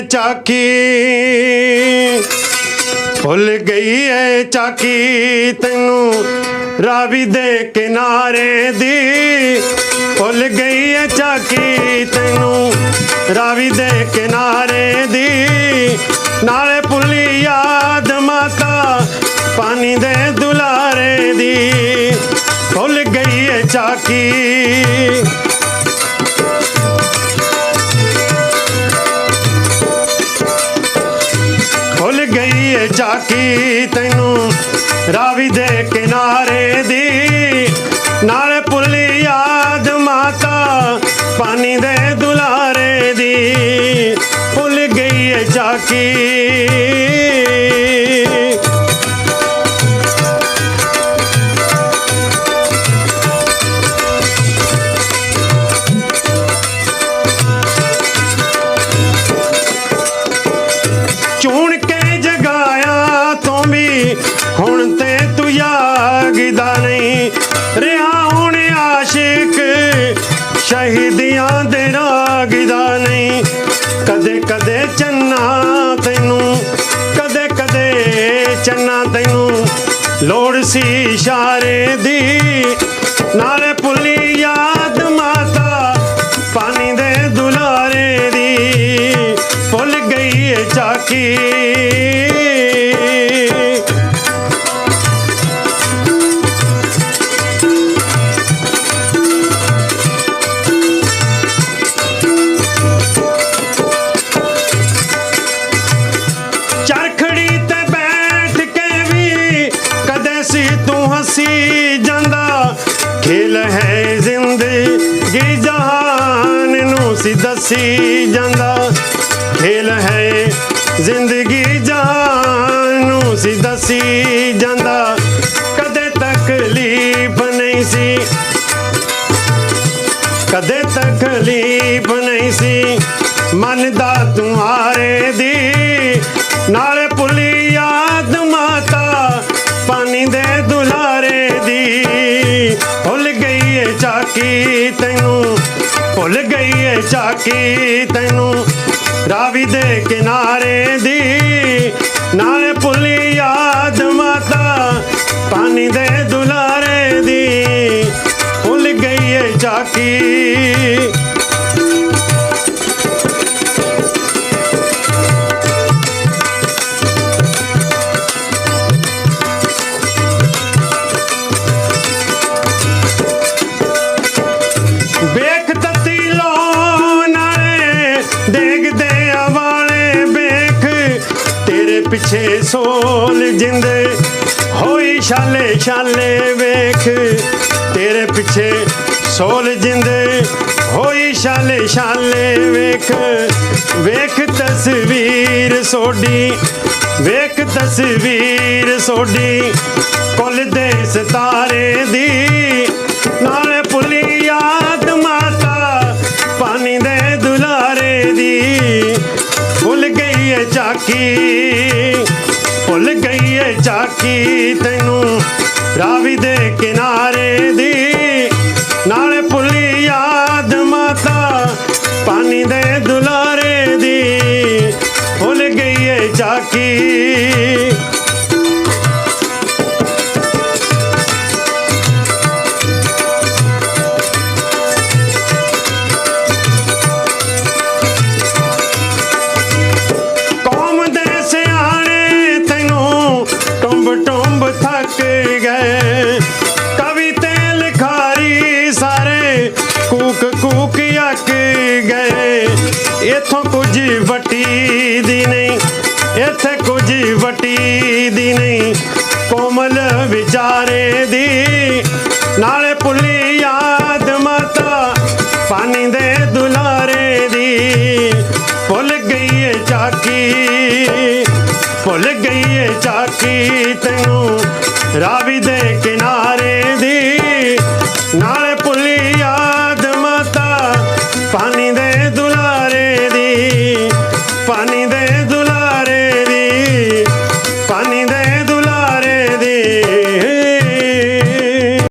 ਚਾਕੀ। ਭੁੱਲ ਗਈ ਏ ਚਾਕੀ ਤੈਨੂੰ ਰਾਵੀ ਦੇ ਕਿਨਾਰੇ ਦੀ। ਭੁੱਲ ਗਈ ਏ ਚਾਕੀ ਤੈਨੂੰ ਰਾਵੀ ਦੇ ਕਿਨਾਰੇ ਦੀ। ਨਾਲੇ ਭੁੱਲੀ ਯਾਦ ਮਾਤਾ ਪਾਣੀ ਦੇ ਦੁਲਾਰੇ ਦੀ। ਭੁੱਲ ਗਈ ਏ ਚਾਕੀ। ਗਈ ਤੈਨੂੰ ਰਾਵੀ ਦੇ ਕਿਨਾਰੇ ਦੀ। ਰਿਹਾ ਹੁਣ ਆਸ਼ਿਕ, ਸ਼ਹੀਦੀਆਂ ਦੇ ਰਾਗਦਾ ਨਹੀਂ। ਕਦੇ ਕਦੇ ਚੰਨਾ ਤੈਨੂੰ, ਕਦੇ ਕਦੇ ਚੰਨਾ ਤੈਨੂੰ ਲੋੜ ਸੀ ਇਸ਼ਾਰੇ ਦੀ। ਨਾਲੇ ਭੁੱਲੀ ਯਾਦ ਮਾਤਾ ਪਾਣੀ ਦੇ ਦੁਲਾਰੇ ਦੀ। ਭੁੱਲ ਗਈ ਏ ਚਾਕੀ ਖੇਲ ਹੈ ਜ਼ਿੰਦਗੀ ਜਹਾਨ ਨੂੰ ਸੀ ਦੱਸੀ ਜਾਂਦਾ। ਖੇਲ ਹੈ ਜ਼ਿੰਦਗੀ ਜਹਾਨ ਨੂੰ ਸੀ ਦੱਸੀ ਜਾਂਦਾ। ਕਦੇ ਤਕਲੀਫ ਨਹੀਂ ਸੀ। ਕਦੇ ਤਕਲੀਫ ਨਹੀਂ ਸੀ। ਮਨ ਦਾ ਤੁਮਾਰੇ ਦੀ ਨਾਲ ਭੁੱਲ ਗਈ ਏ ਚਾਕੀ ਤੈਨੂੰ ਰਾਵੀ ਦੇ ਕਿਨਾਰੇ ਦੀ। ਨਾਲੇ ਭੁੱਲੀ ਯਾਦ ਮਾਤਾ ਪਾਣੀ ਦੇ ਦੁਲਾਰੇ ਦੀ। ਭੁੱਲ ਗਈ ਏ ਚਾਕੀ ਤੇਰੇ ਸੋਲ ਜਿੰਦੇ ਹੋਈ ਛਾਲੇ ਛਾਲੇ ਵੇਖ। ਤੇਰੇ ਪਿੱਛੇ ਸੋਲ ਜਿੰਦੇ ਹੋਈ ਛਾਲੇ ਛਾਲੇ ਵੇਖ। ਵੇਖ ਤਸਵੀਰ ਸੋਡੀ ਵੇਖ ਤਸਵੀਰ ਸੋਡੀ ਕੁੱਲ ਦੇ ਸਿਤਾਰੇ ਦੀ ਨਾਲੇ ਗਈ ਤੈਨੂੰ ਰਾਵੀ ਦੇ ਕਿਨਾਰੇ ਦੀ। ਨਾਲੇ ਭੁੱਲੀ ਯਾਦ ਮਾਤਾ ਪਾਣੀ ਦੇ ਇਥੋਂ ਕੁਝ ਵਟੀ ਦੀ ਨਹੀਂ, ਇੱਥੇ ਕੁਝ ਵਟੀ ਦੀ ਨਹੀਂ, ਕੋਮਲ ਵਿਚਾਰੇ ਦੀ। ਨਾਲੇ ਭੁੱਲੀ ਯਾਦ ਮਾਤਾ, ਪਾਣੀ ਦੇ ਦੁਲਾਰੇ ਦੀ। ਭੁੱਲ ਗਈ ਏ ਚਾਕੀ, ਭੁੱਲ ਗਈ ਏ ਚਾਕੀ ਤੈਨੂੰ, ਰਾਵੀ ਦੇ ਕਿਨਾਰੇ ਮਾਤਾ ਪਾਣੀ